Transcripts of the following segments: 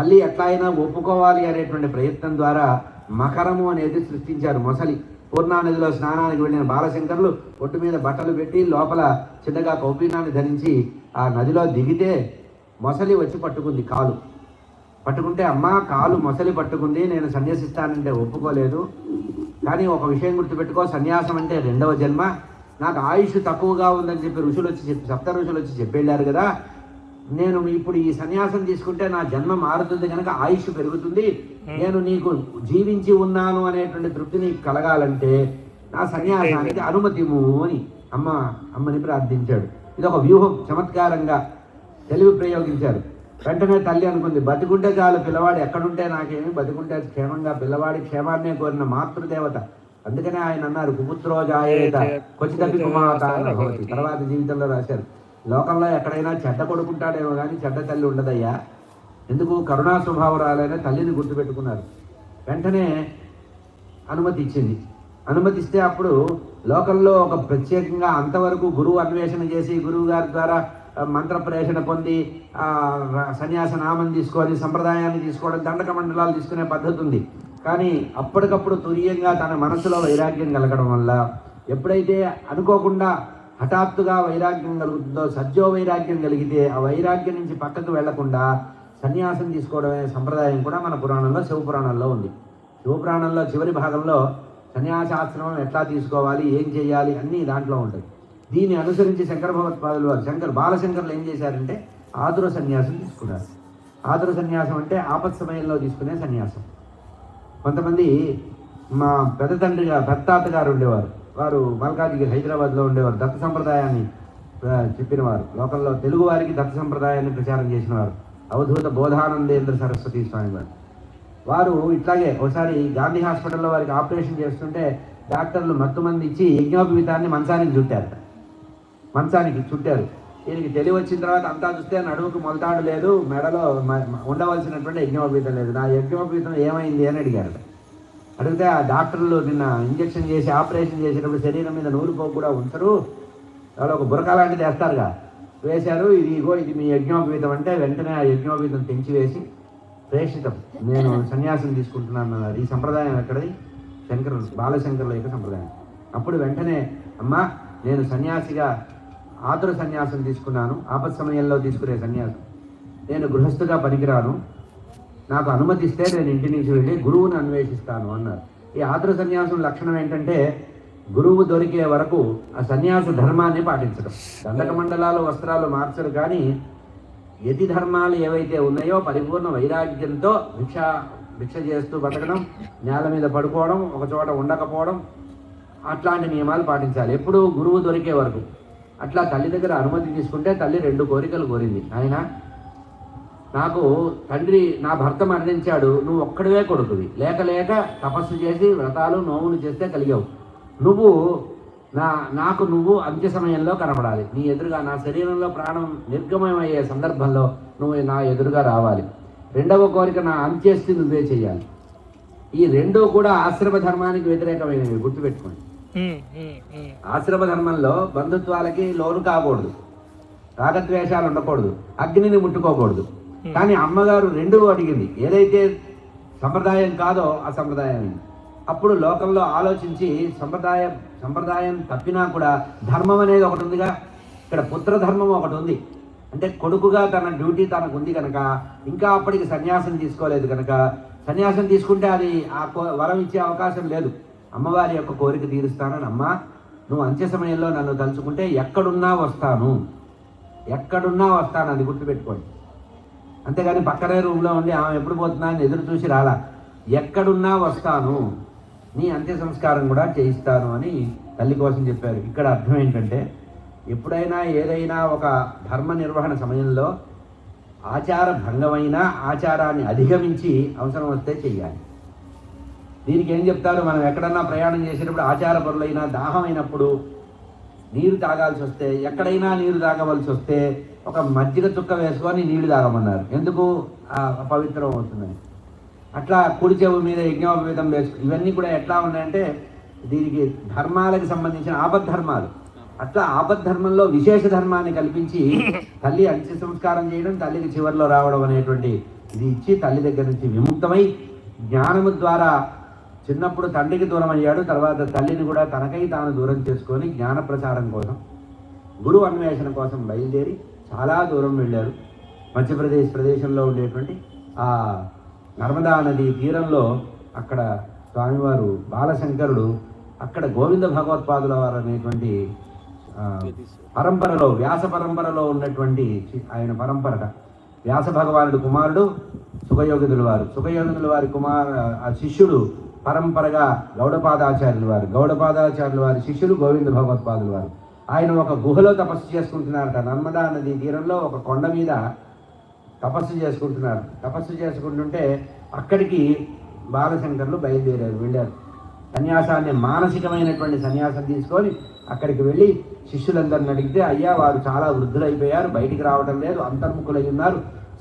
తల్లి ఎట్లా అయినా ఒప్పుకోవాలి అనేటువంటి ప్రయత్నం ద్వారా మకరము అనేది సృష్టించారు మొసలి. పూర్ణా నదిలో స్నానానికి వెళ్ళిన బాలశంకర్లు ఒట్టు మీద బట్టలు పెట్టి లోపల చిన్నగా కౌపీనాన్ని ధరించి ఆ నదిలో దిగితే మొసలి వచ్చి పట్టుకుంది కాలు. పట్టుకుంటే అమ్మ కాలు మొసలి పట్టుకుంది నేను సన్యాసిస్తానంటే ఒప్పుకోలేదు. కానీ ఒక విషయం గుర్తుపెట్టుకో సన్యాసం అంటే రెండవ జన్మ. నాకు ఆయుష్ తక్కువగా ఉందని చెప్పి ఋషులు వచ్చి చెప్పి సప్త ఋషులు వచ్చి చెప్పేళ్ళారు కదా నేను ఇప్పుడు ఈ సన్యాసం తీసుకుంటే నా జన్మ మారుతుంది కనుక ఆయుష్ పెరుగుతుంది. నేను నీకు జీవించి ఉన్నాను అనేటువంటి తృప్తి నీకు కలగాలంటే నా సన్యాసానికి అనుమతిము అని అమ్మ అమ్మని ప్రార్థించాడు. ఇది ఒక వ్యూహం చమత్కారంగా తెలివి ప్రయోగించారు. వెంటనే తల్లి అనుకుంది బతికుంటే చాలు పిల్లవాడు ఎక్కడుంటే నాకేమి? బతికుంటే క్షేమంగా పిల్లవాడి క్షేమాన్నే కోరిన మాతృదేవత. అందుకనే ఆయన అన్నారు కుపుత్రో జాయేత కొచ్చితప్పి కుమాత. తర్వాత జీవితంలో రాశారు. లోకంలో ఎక్కడైనా చెడ్డ కొడుకుంటాడేమో కానీ చెడ్డ తల్లి ఉండదయ్యా. ఎందుకు? కరుణా స్వభావరాలైన తల్లిని గుర్తుపెట్టుకున్నారు. వెంటనే అనుమతి ఇచ్చింది. అనుమతిస్తే అప్పుడు లోకంలో ఒక ప్రత్యేకంగా అంతవరకు గురువు అన్వేషణ చేసి గురువు గారి ద్వారా మంత్ర ప్రేషణ పొంది సన్యాస నామం తీసుకొని సంప్రదాయాన్ని తీసుకోవడం దండక మండలాలు తీసుకునే పద్ధతి ఉంది. కానీ అప్పటికప్పుడు తుర్యంగా తన మనసులో వైరాగ్యం కలగడం వల్ల ఎప్పుడైతే అనుకోకుండా హఠాత్తుగా వైరాగ్యం కలుగుతుందో సజ్జో వైరాగ్యం కలిగితే ఆ వైరాగ్యం నుంచి పక్కకు వెళ్ళకుండా సన్యాసం తీసుకోవడమే సంప్రదాయం కూడా మన పురాణంలో శివపురాణంలో ఉంది. శివపురాణంలో చివరి భాగంలో సన్యాసాశ్రమం ఎట్లా తీసుకోవాలి ఏం చేయాలి అన్నీ దాంట్లో ఉంటాయి. దీన్ని అనుసరించి శంకర భగవత్పాదులు వారు శంకర్ బాలశంకర్లు ఏం చేశారంటే ఆదుర సన్యాసం తీసుకున్నారు. ఆదుర సన్యాసం అంటే ఆపత్ సమయంలో తీసుకునే సన్యాసం. కొంతమంది మా పెద్ద తండ్రి గారు దత్తాత గారు ఉండేవారు. వారు మల్కాజిగిరి హైదరాబాద్లో ఉండేవారు. దత్త సంప్రదాయాన్ని చెప్పినవారు. లోకల్లో తెలుగు వారికి దత్త సంప్రదాయాన్ని ప్రచారం చేసినవారు. అవధూత బోధానందేంద్ర సరస్వతి స్వామి వారు వారు ఇట్లాగే ఒకసారి గాంధీ హాస్పిటల్లో వారికి ఆపరేషన్ చేస్తుంటే డాక్టర్లు మత్తు మంది ఇచ్చి యజ్ఞోపవీతాన్ని మంచానికి చుట్టారు మంచానికి చుట్టారు. దీనికి తెలివి వచ్చిన తర్వాత అంతా చూస్తే నడుముకు మొలతాడు లేదు మెడలో మ- ఉండవలసినటువంటి యజ్ఞోపవీతం లేదు. నా యజ్ఞోపవీతం ఏమైంది అని అడిగారు అడిగితే ఆ డాక్టర్లు నిన్న ఇంజెక్షన్ చేసి ఆపరేషన్ చేసినప్పుడు శరీరం మీద నూలు పోగు కూడా ఉంచరు. వాళ్ళు ఒక బురక లాంటిది వేస్తారుగా. వేశారు ఇది ఇగో ఇది మీ యజ్ఞోపవీతం అంటే వెంటనే ఆ యజ్ఞోపవీతం తెంచి వేసి ప్రేషితం నేను సన్యాసం తీసుకుంటున్నాను అన్నారు. ఈ సంప్రదాయం ఎక్కడది? శంకరు బాలశంకరుల యొక్క సంప్రదాయం. అప్పుడు వెంటనే అమ్మా నేను సన్యాసిగా ఆతుర సన్యాసం తీసుకున్నాను. ఆపత్ సమయంలో తీసుకునే సన్యాసం. నేను గృహస్థుగా పనికిరాను. నాకు అనుమతిస్తే నేను ఇంటి నుంచి వెళ్ళి గురువుని అన్వేషిస్తాను అన్నారు. ఈ ఆతుర సన్యాసం లక్షణం ఏంటంటే గురువు దొరికే వరకు ఆ సన్యాస ధర్మాన్ని పాటించడం. దండక మండలాలు వస్త్రాలు మార్చరు కానీ యతి ధర్మాలు ఏవైతే ఉన్నాయో పరిపూర్ణ వైరాగ్యంతో భిక్ష భిక్ష చేస్తూ బతకడం నేల మీద పడుకోవడం ఒక చోట ఉండకపోవడం అట్లాంటి నియమాలు పాటించాలి. ఎప్పుడు గురువు దొరికే వరకు. అట్లా తల్లి దగ్గర అనుమతి తీసుకుంటే తల్లి రెండు కోరికలు కోరింది. ఆయన నాకు తండ్రి నా భర్త మరణించాడు నువ్వు ఒక్కడివే కొడుకువి. లేక లేక తపస్సు చేసి వ్రతాలు నోములు చేస్తే కలిగావు. నువ్వు నా నాకు నువ్వు అంత్య సమయంలో కనపడాలి నీ ఎదురుగా నా శరీరంలో ప్రాణం నిర్గమమయ్యే సందర్భంలో నువ్వు నా ఎదురుగా రావాలి. రెండవ కోరిక నా అంత్యస్థి నువ్వే చేయాలి. ఈ రెండూ కూడా ఆశ్రమ ధర్మానికి వ్యతిరేకమైనవి గుర్తుపెట్టుకోండి. ఆశ్రమ ధర్మంలో బంధుత్వాలకి లోను కాకూడదు. రాగద్వేషాలు ఉండకూడదు. అగ్నిని ముట్టుకోకూడదు. కానీ అమ్మగారు రెండు అడిగింది ఏదైతే సంప్రదాయం కాదో ఆ సంప్రదాయం అప్పుడు లోకంలో ఆలోచించి సంప్రదాయం సంప్రదాయం తప్పినా కూడా ధర్మం అనేది ఒకటి ఉందిగా. ఇక్కడ పుత్రధర్మం ఒకటి ఉంది. అంటే కొడుకుగా తన డ్యూటీ తనకు ఉంది కనుక ఇంకా అప్పటికి సన్యాసం తీసుకోలేదు కనుక సన్యాసం తీసుకుంటే అది ఆ కో- వరం ఇచ్చే అవకాశం లేదు. అమ్మవారి యొక్క కోరిక తీరుస్తానని అమ్మ నువ్వు అంత్య సమయంలో నన్ను తలుచుకుంటే ఎక్కడున్నా వస్తాను. ఎక్కడున్నా వస్తాను అది గుర్తుపెట్టుకోండి. అంతేగాని పక్కనే రూమ్లో ఉండి ఆమె ఎప్పుడు పోతున్నా అని ఎదురు చూసి రాలా. ఎక్కడున్నా వస్తాను. నీ అంత్య సంస్కారం కూడా చేయిస్తాను అని తల్లి కోసం చెప్పారు. ఇక్కడ అర్థం ఏంటంటే ఎప్పుడైనా ఏదైనా ఒక ధర్మ నిర్వహణ సమయంలో ఆచార భంగమైన ఆచారాన్ని అధిగమించి అవసరం వస్తే చెయ్యాలి. దీనికి ఏం చెప్తారు? మనం ఎక్కడన్నా ప్రయాణం చేసేటప్పుడు ఆచార పరులైన దాహం అయినప్పుడు నీరు తాగాల్సి వస్తే ఎక్కడైనా నీరు తాగవలసి వస్తే ఒక మజ్జిగ చుక్క వేసుకొని నీళ్ళు తాగమన్నారు. ఎందుకు? పవిత్రం అవుతుందని అట్లా కుడి చెవు మీద యజ్ఞోపవీతం వేసుకు ఇవన్నీ కూడా ఎట్లా ఉన్నాయంటే దీనికి ధర్మాలకు సంబంధించిన ఆపద్ధర్మాలు. అట్లా ఆపద్ధర్మంలో విశేష ధర్మాన్ని కల్పించి తల్లి అంత్య సంస్కారం చేయడం తల్లికి చివరిలో రావడం అనేటువంటి ఇది ఇచ్చి తల్లి దగ్గర నుంచి విముక్తమై జ్ఞానము ద్వారా చిన్నప్పుడు తండ్రికి దూరం అయ్యాడు తర్వాత తల్లిని కూడా తనకై తాను దూరం చేసుకొని జ్ఞాన ప్రచారం కోసం గురువు అన్వేషణ కోసం బయలుదేరి చాలా దూరం వెళ్ళారు మధ్యప్రదేశ్ ప్రదేశంలో ఉండేటువంటి ఆ నర్మదా నది తీరంలో అక్కడ స్వామివారు బాలశంకరుడు అక్కడ గోవింద భగవత్పాదుల వారు అనేటువంటి పరంపరలో వ్యాస పరంపరలో ఉన్నటువంటి ఆయన పరంపరట. వ్యాస భగవానుడు కుమారుడు సుఖయోగితుల వారు. సుఖయోగితుల వారి కుమార్ ఆ శిష్యుడు పరంపరగా గౌడపాదాచార్యుల వారు. గౌడపాదాచార్యుల వారి శిష్యుడు గోవింద భగవత్పాదులు వారు. ఆయన ఒక గుహలో తపస్సు చేసుకుంటున్నారట. నర్మదా నది తీరంలో ఒక కొండ మీద తపస్సు చేసుకుంటున్నారు. తపస్సు చేసుకుంటుంటే అక్కడికి బాలశంకర్లు బయలుదేరారు వెళ్ళారు. సన్యాసాన్ని మానసికమైనటువంటి సన్యాసం తీసుకొని అక్కడికి వెళ్ళి శిష్యులందరిని అడిగితే అయ్యా వారు చాలా వృద్ధులైపోయారు బయటికి రావటం లేదు అంతర్ముఖులై ఉన్నారు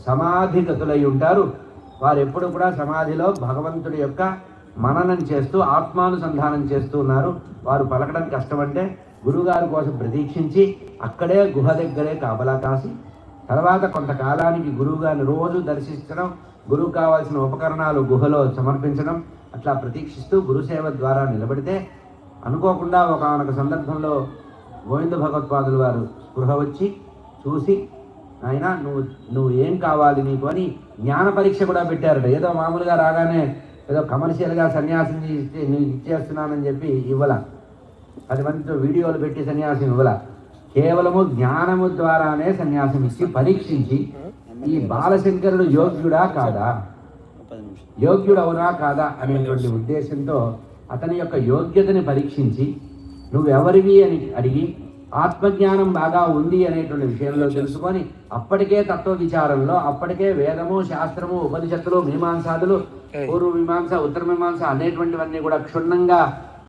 సమాధిగతులై ఉంటారు. వారు ఎప్పుడు కూడా సమాధిలో భగవంతుడి యొక్క మననం చేస్తూ ఆత్మానుసంధానం చేస్తూ ఉన్నారు. వారు పలకడం కష్టమంటే గురుగారి కోసం ప్రతీక్షించి అక్కడే గుహ దగ్గరే కాపలా కాసి తర్వాత కొంతకాలానికి గురువుగారిని రోజు దర్శించడం గురువు కావాల్సిన ఉపకరణాలు గుహలో సమర్పించడం అట్లా ప్రతీక్షిస్తూ గురుసేవ ద్వారా నిలబడితే అనుకోకుండా ఒకనొక సందర్భంలో గోవింద భగవత్పాదులు వారు స్పృహ వచ్చి చూసి ఆయన నువ్వు నువ్వు ఏం కావాలి నీకు? అని జ్ఞాన పరీక్ష కూడా పెట్టారట. ఏదో మామూలుగా రాగానే ఏదో కమర్షియల్గా సన్యాసం ఇచ్చే నువ్వు ఇచ్చేస్తున్నానని చెప్పి ఇవ్వాల. పది మందితో వీడియోలు పెట్టి సన్యాసం ఇవ్వాల. కేవలము జ్ఞానము ద్వారానే సన్యాసం ఇచ్చి పరీక్షించి ఈ బాలశంకరుడు యోగ్యుడా కాదా? యోగ్యుడు అవునా కాదా అనేటువంటి ఉద్దేశంతో అతని యొక్క యోగ్యతని పరీక్షించి నువ్వెవరివి అని అడిగి ఆత్మజ్ఞానం బాగా ఉంది అనేటువంటి విషయంలో తెలుసుకొని అప్పటికే తత్వ విచారంలో అప్పటికే వేదము శాస్త్రము ఉపనిషత్తులు మీమాంసాదులు పూర్వ మీమాంస ఉత్తర మీమాంస అనేటువంటివన్నీ కూడా క్షుణ్ణంగా